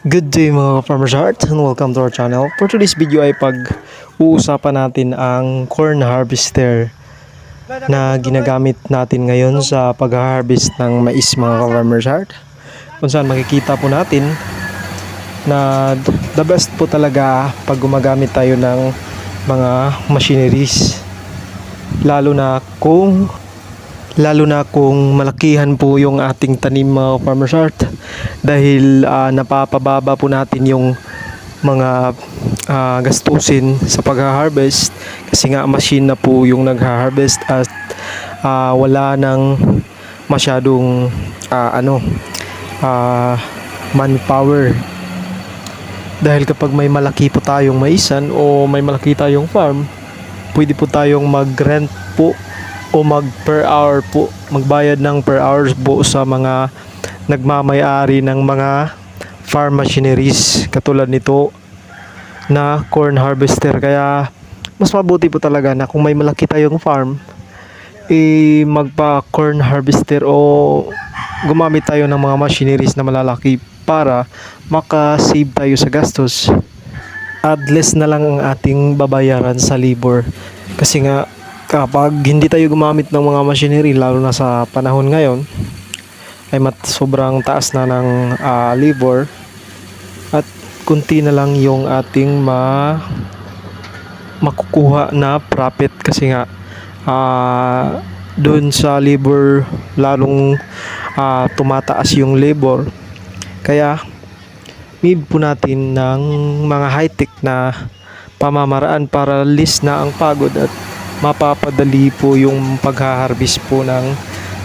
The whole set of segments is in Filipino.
Good day mga farmers heart and welcome to our channel. For today's video ay pag-uusapan natin ang corn harvester na ginagamit natin ngayon sa pag-harvest ng mais mga farmers heart. Kung saan makikita po natin na the best po talaga pag gumagamit tayo ng mga machineries. Lalo na kung lalo na kung malakihan po yung ating tanim mga farmers heart dahil ah, napapababa po natin yung mga ah, gastusin sa pag-harvest kasi nga machine na po yung nag-harvest at ah, wala nang masyadong ah, ano ah, manpower. Dahil kapag may malaki po tayong maisan o may malaki tayong farm pwede po tayong mag-rent po o mag per hour po magbayad ng per hours po sa mga nagmamayari ng mga farm machineries katulad nito na corn harvester. Kaya mas mabuti po talaga na kung may malaki tayong farm eh magpa corn harvester o gumamit tayo ng mga machineries na malalaki para maka-save tayo sa gastos. At less na lang ang ating babayaran sa labor. Kasi nga kapag hindi tayo gumamit ng mga machinery lalo na sa panahon ngayon ay mat sobrang taas na ng ah, labor at kunti na lang yung ating ma makukuha na profit. Kasi nga ah doon sa labor lalong ah, tumataas yung labor. Kaya need po natin ng mga high-tech na pamamaraan para list na ang pagod at mapapadali po yung paghaharvest po ng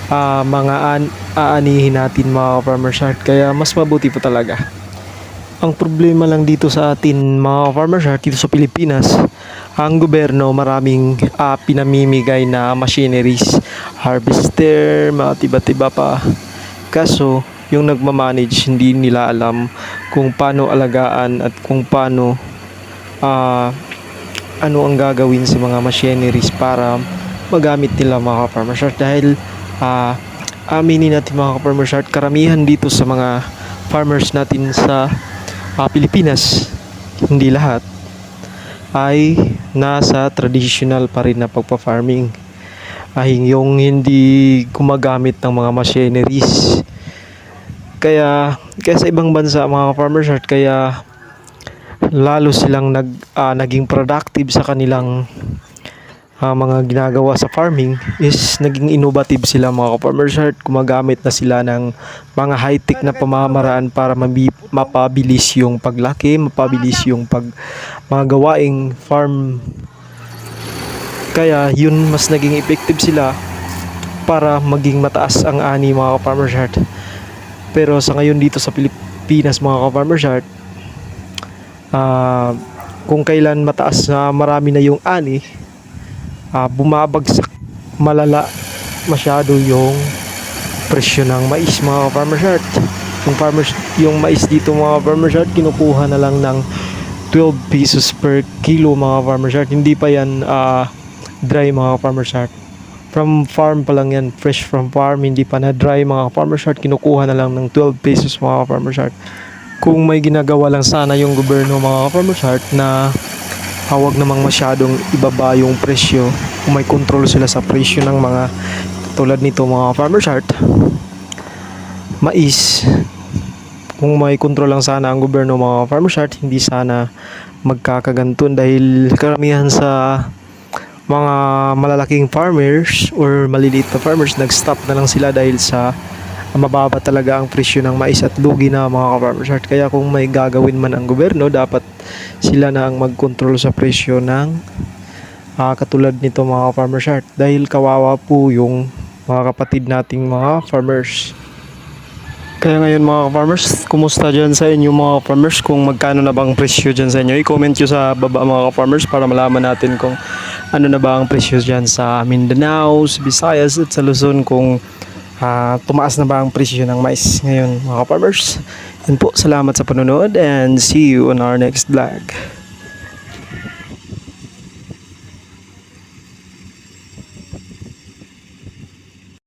ah, mga an- aanihin natin mga farmers heart. Kaya mas mabuti po talaga. Ang problema lang dito sa atin mga farmers heart dito sa Pilipinas ang gobyerno maraming ah, pinamimigay na machineries. Harvester mga tiba-tiba pa. Kaso yung nagmamanage hindi nila alam kung paano alagaan at kung paano ah, ano ang gagawin sa mga machineries para magamit nila mga farmers heart dahil ah, aminin natin mga farmers heart karamihan dito sa mga farmers natin sa ah, Pilipinas hindi lahat ay nasa traditional pa rin na pagpa-farming. Ay yung hindi gumagamit ng mga machineries. Kaya kaya sa ibang bansa mga farmers heart kaya lalo silang nag ah, naging productive sa kanilang ah, mga ginagawa sa farming is naging innovative sila mga farmers heart gumagamit na sila ng mga high-tech na pamamaraan para mapabilis yung paglaki mapabilis yung pag mga gawaing farm. Kaya yun mas naging effective sila para maging mataas ang ani mga farmers heart. Pero sa ngayon dito sa Pilipinas mga farmers heart ah, kung kailan mataas na marami na yung ani ah, bumabagsak malala masyado yung presyo ng mais mga farmers heart. Yung farmers yung mais dito mga farmers heart kinukuha na lang ng 12 pesos per kilo mga farmers heart. Hindi pa yan ah, dry mga farmers heart. From farm pa lang yan fresh from farm hindi pa na dry mga farmers heart. Kinukuha na lang ng 12 pesos mga farmers heart kung may ginagawa lang sana yung gobyerno mga farmers heart na hawag namang masyadong ibaba yung presyo kung may control sila sa presyo ng mga tulad nito mga farmers heart mais. Kung may control lang sana ang gobyerno mga farmers heart hindi sana magkakaganton dahil karamihan sa mga malalaking farmers or maliliit na farmers nag-stop na lang sila dahil sa mababa talaga ang presyo ng mais at lugi na mga heart kaya kung may gagawin man ang gobyerno dapat sila na ang mag-control sa presyo ng ah, katulad nito mga farmers heart dahil kawawa po yung mga kapatid nating mga farmers kaya ngayon mga farmers, kumusta dyan sa inyo mga farmers? Kung magkano na bang presyo dyan sa inyo? I-comment nyo sa baba mga farmers para malaman natin kung ano na ba ang presyo dyan sa Mindanao, sa Visayas at sa Luzon kung ah, tumaas na ba ang presyo ng mais ngayon mga farmers. Yun po, salamat sa panonood and see you on our next vlog.